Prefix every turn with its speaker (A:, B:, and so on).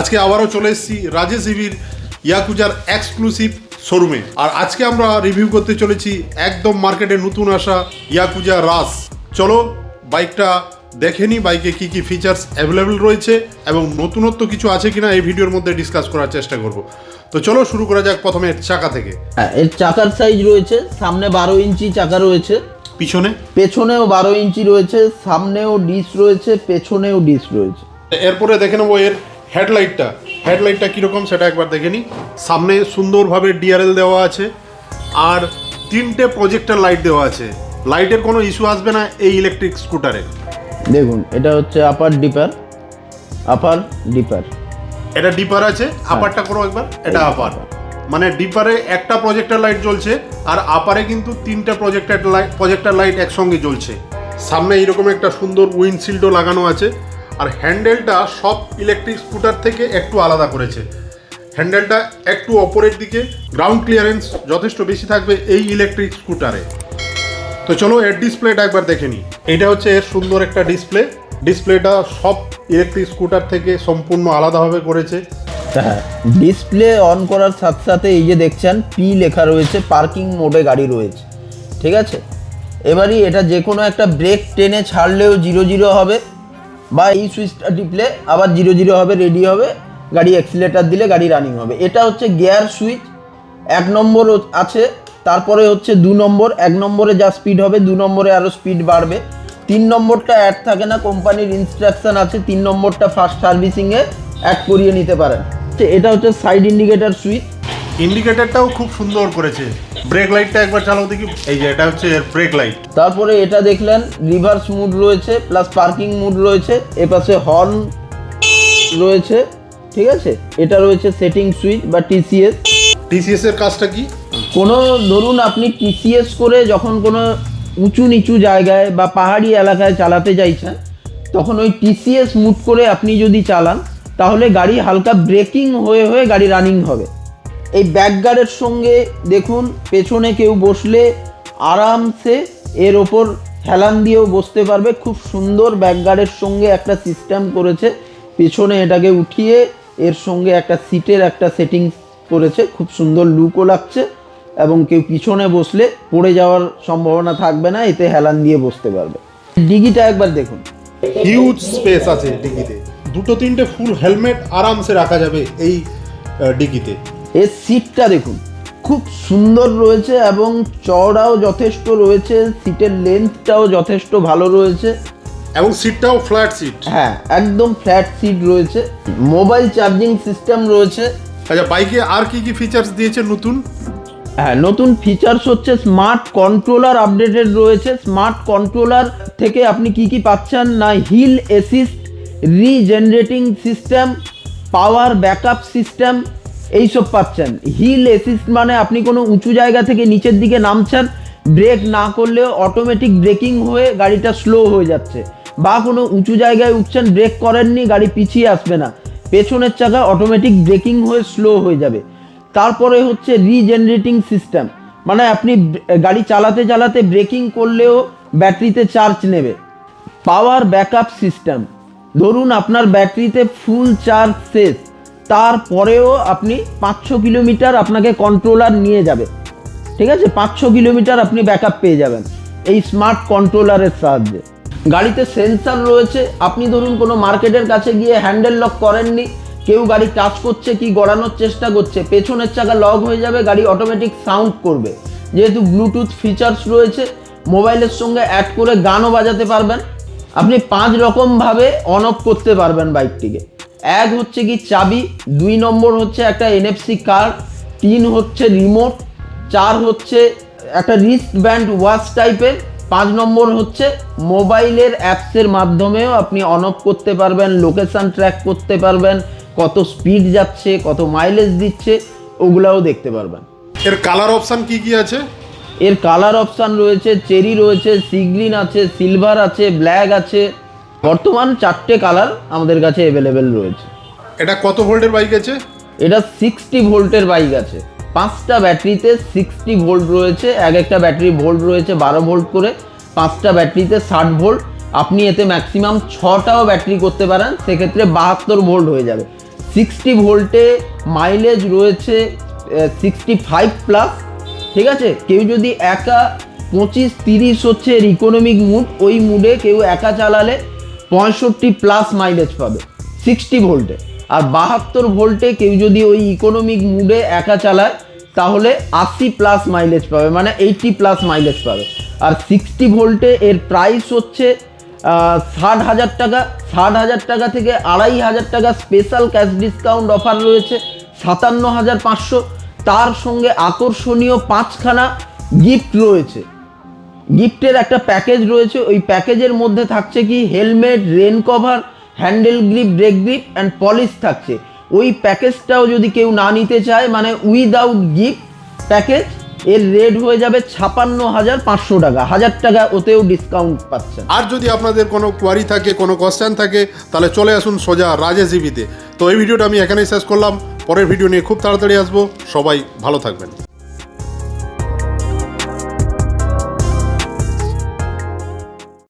A: আজকে আবারও চলে এসেছি রাজেশ ইভির ইয়াকুজার এক্সক্লুসিভ শোরুমে আর আজকে আমরা রিভিউ করতে চলেছি একদম মার্কেটে নতুন আসা ইয়াকুজা রাস। চলো বাইকটা দেখে নি বাইকে কি কি ফিচার্স অ্যাভেলেবেল রয়েছে এবং নতুনত্ব কিছু আছে কিনা এই ভিডিওর মধ্যে ডিসকাস করার চেষ্টা করব। তো চলো শুরু করা যাক প্রথমে এর চাকা থেকে।
B: হ্যাঁ এর চাকার সাইজ রয়েছে সামনে বারো ইঞ্চি চাকা রয়েছে।
A: পিছনে?
B: পেছনেও বারো ইঞ্চি রয়েছে সামনেও ডিস রয়েছে পেছনেও ডিস রয়েছে।
A: এরপরে দেখে নেব এর হেডলাইটটা হেডলাইটটা কীরকম সেটা একবার দেখে নিই। সামনে সুন্দরভাবে ডিআরএল দেওয়া আছে আর তিনটে প্রজেক্টার লাইট দেওয়া আছে। লাইটের কোনো ইস্যু আসবে না এই ইলেকট্রিক স্কুটারে
B: দেখুন এটা হচ্ছে আপার ডিপার আপার ডিপার
A: এটা ডিপার আছে আপারটা করো একবার এটা আপার মানে ডিপারে একটা প্রজেক্টার লাইট জ্বলছে আর আপারে কিন্তু তিনটা প্রজেক্টার লাইট প্রজেক্টার লাইট একসঙ্গে জ্বলছে। সামনে এইরকম একটা সুন্দর উইন্ডশিল্ডও লাগানো আছে। আর হ্যান্ডেলটা সব ইলেকট্রিক স্কুটার থেকে একটু আলাদা করেছে। হ্যান্ডেলটা একটু অপরের দিকে গ্রাউন্ড ক্লিয়ারেন্স যথেষ্ট বেশি থাকবে এই ইলেকট্রিক স্কুটারে তো চলো এর ডিসপ্লেটা একবার দেখে নিই। এটা হচ্ছে এর সুন্দর একটা ডিসপ্লে ডিসপ্লেটা সব ইলেকট্রিক স্কুটার থেকে সম্পূর্ণ আলাদাভাবে করেছে।
B: হ্যাঁ ডিসপ্লে অন করার সাথে সাথে এই যে দেখছেন পি লেখা রয়েছে পার্কিং মোডে গাড়ি রয়েছে। ঠিক আছে? এবারই এটা যে কোনো একটা ব্রেক টেনে ছাড়লেও জিরো জিরো হবে। বা এই সুইচটা টিপলে আবার জিরো জিরো হবে রেডি হবে, গাড়ি অ্যাক্সিলেটার দিলে গাড়ি রানিং হবে। এটা হচ্ছে গিয়ার সুইচ এক নম্বর আছে, তারপরে হচ্ছে দু নম্বর, এক নম্বরে যা স্পিড হবে, দু নম্বরে আরও স্পিড বাড়বে। তিন নম্বরটা অ্যাড থাকে না, কোম্পানির ইনস্ট্রাকশন আছে, তিন নম্বরটা ফার্স্ট সার্ভিসিংয়ে অ্যাড করিয়ে নিতে পারেন। এটা হচ্ছে সাইড ইন্ডিকেটার সুইচ
A: ইন্ডিকেটারটাও খুব সুন্দর করেছে। ব্রেক লাইটটা একবার চালাও দেখি। এই যে এটা হচ্ছে এর ব্রেক লাইট
B: তারপরে এটা দেখলেন রিভার্স মুড রয়েছে প্লাস পার্কিং মুড রয়েছে এপাশে হর্ন রয়েছে ঠিক আছে? এটা রয়েছে সেটিং সুইচ বা টিসিএস
A: টিসিএস এর কাজটা কি?
B: কোনো ধরুন আপনি টিসিএস করে যখন কোনো উঁচু নিচু জায়গায় বা পাহাড়ি এলাকায় চালাতে চাইছেন তখন ওই টিসিএস মুড করে আপনি যদি চালান তাহলে গাড়ি হালকা ব্রেকিং হয়ে হয়ে গাড়ি রানিং হবে। এই ব্যাকগার্ডের সঙ্গে দেখুন, পেছনে কেউ বসলে আরামসে এর ওপর হেলান দিয়েও বসতে পারবে। খুব সুন্দর ব্যাকগার্ডের সঙ্গে একটা সিস্টেম করেছে। পেছনে এটাকে উঠিয়ে এর সঙ্গে একটা সিটের একটা সেটিং করেছে। খুব সুন্দর লুকও লাগছে এবং কেউ পিছনে বসলে পড়ে যাওয়ার সম্ভাবনা থাকবে না, এতে হেলান দিয়ে বসতে পারবে। ডিগিটা একবার দেখুন।
A: হিউজ স্পেস আছে ডিকিতে দুটো তিনটে ফুল হেলমেট আরামসে রাখা যাবে এই ডিকিতে
B: এর সিটটা দেখুন খুব সুন্দর রয়েছে এবং চওড়াও যথেষ্ট রয়েছে সিটের লেন্থটাও যথেষ্ট ভালো রয়েছে।
A: এবং সিটটাও ফ্ল্যাট সিট
B: হ্যাঁ একদম ফ্ল্যাট সিট রয়েছে। মোবাইল চার্জিং সিস্টেম রয়েছে।
A: আচ্ছা বাইকে আর কি কি ফিচার্স দিয়েছে নতুন?
B: হ্যাঁ নতুন ফিচার্স হচ্ছে স্মার্ট কন্ট্রোলার আপডেটেড রয়েছে। স্মার্ট কন্ট্রোলার থেকে আপনি কি কি পাচ্ছেন? না hill assist regenerating system power backup system এইসব পাচ্ছেন। হিল অ্যাসিস্ট মানে আপনি কোনো উঁচু জায়গা থেকে নিচের দিকে নামছেন ব্রেক না করলেও অটোমেটিক ব্রেকিং হয়ে গাড়িটা স্লো হয়ে যাচ্ছে। বা কোনো উঁচু জায়গায় উঠছেন ব্রেক করেননি, গাড়ি পিছিয়ে আসবে না। পেছনের চাকা অটোমেটিক ব্রেকিং হয়ে স্লো হয়ে যাবে। তারপরে হচ্ছে রিজেনারেটিং সিস্টেম মানে আপনি গাড়ি চালাতে চালাতে ব্রেকিং করলেও ব্যাটারিতে চার্জ নেবে। পাওয়ার ব্যাকআপ সিস্টেম ধরুন আপনার ব্যাটারিতে ফুল চার্জ শেষ। তারপরেও আপনি পাঁচশো কিলোমিটার আপনাকে কন্ট্রোলার নিয়ে যাবে। ঠিক আছে? পাঁচশো কিলোমিটার আপনি ব্যাকআপ পেয়ে যাবেন এই স্মার্ট কন্ট্রোলারের সাহায্যে। গাড়িতে সেন্সার রয়েছে। আপনি ধরুন কোনো মার্কেটের কাছে গিয়ে হ্যান্ডেল লক করেননি, কেউ গাড়ি টাচ করছে কি গড়ানোর চেষ্টা করছে, পেছনের চাকা লক হয়ে যাবে, গাড়ি অটোমেটিক সাউন্ড করবে। যেহেতু ব্লুটুথ ফিচার্স রয়েছে মোবাইলের সঙ্গে অ্যাড করে গানও বাজাতে পারবেন। আপনি পাঁচ রকমভাবে অন অফ করতে পারবেন বাইকটিকে এক হচ্ছে কি চাবি দুই নম্বর হচ্ছে একটা এনএফসি কার্ড তিন হচ্ছে রিমোট চার হচ্ছে একটা রিস্ট ব্যান্ড ওয়াচ টাইপের পাঁচ নম্বর হচ্ছে মোবাইলের অ্যাপসের মাধ্যমেও আপনি অন অফ করতে পারবেন লোকেশান ট্র্যাক করতে পারবেন কত স্পিড যাচ্ছে কত মাইলেজ দিচ্ছে ওগুলাও দেখতে পারবেন।
A: এর কালার অপশান কি কি আছে?
B: এর কালার অপশান রয়েছে চেরি রয়েছে সিগ্রিন আছে সিলভার আছে ব্ল্যাক আছে। বর্তমান চারটে কালার আমাদের কাছে অ্যাভেলেবেল রয়েছে।
A: এটা কত ভোল্টের বাইক আছে?
B: এটা সিক্সটি ভোল্টের বাইক আছে। পাঁচটা ব্যাটারিতে সিক্সটি ভোল্ট রয়েছে এক একটা ব্যাটারি ভোল্ট রয়েছে বারো ভোল্ট করে পাঁচটা ব্যাটারিতে ষাট ভোল্ট। আপনি এতে ম্যাক্সিমাম ছটাও ব্যাটারি করতে পারেন সেক্ষেত্রে বাহাত্তর ভোল্ট হয়ে যাবে। সিক্সটি ভোল্টে মাইলেজ রয়েছে সিক্সটি ফাইভ প্লাস ঠিক আছে? কেউ যদি একা পঁচিশ তিরিশ হচ্ছে ইকোনমিক মুড ওই মুডে কেউ একা চালালে পঁয়ষট্টি প্লাস মাইলেজ পাবে সিক্সটি ভোল্টে আর বাহাত্তর ভোল্টে কেউ যদি ওই ইকোনমিক মুডে একা চালায়, তাহলে আশি প্লাস মাইলেজ পাবে মানে এইটটি প্লাস মাইলেজ পাবে। আর সিক্সটি ভোল্টে এর প্রাইস হচ্ছে ষাট হাজার টাকা, ষাট হাজার টাকা থেকে আড়াই হাজার টাকা স্পেশাল ক্যাশ ডিসকাউন্ট অফার রয়েছে, সাতান্ন হাজার পাঁচশো। তার সঙ্গে আকর্ষণীয় পাঁচখানা গিফট রয়েছে। গিফটের একটা প্যাকেজ রয়েছে। ওই প্যাকেজের মধ্যে থাকছে কি, helmet, rain cover, handle grip, brake grip and polish থাকছে। ওই প্যাকেজটাও যদি কেউ না নিতে চায় মানে উইদাউট গিফট প্যাকেজ এর রেট হয়ে যাবে ছাপান্ন হাজার পাঁচশো টাকা। হাজার টাকা ওতেও ডিসকাউন্ট পাচ্ছেন।
A: আর যদি আপনাদের কোনো কোয়ারি থাকে, কোনো কোয়েশ্চেন থাকে, তাহলে চলে আসুন সোজা রাজেশ ইভিতে তো এই ভিডিওটা আমি এখানেই শেষ করলাম। পরের ভিডিও নিয়ে খুব তাড়াতাড়ি আসব। সবাই ভালো থাকবেন।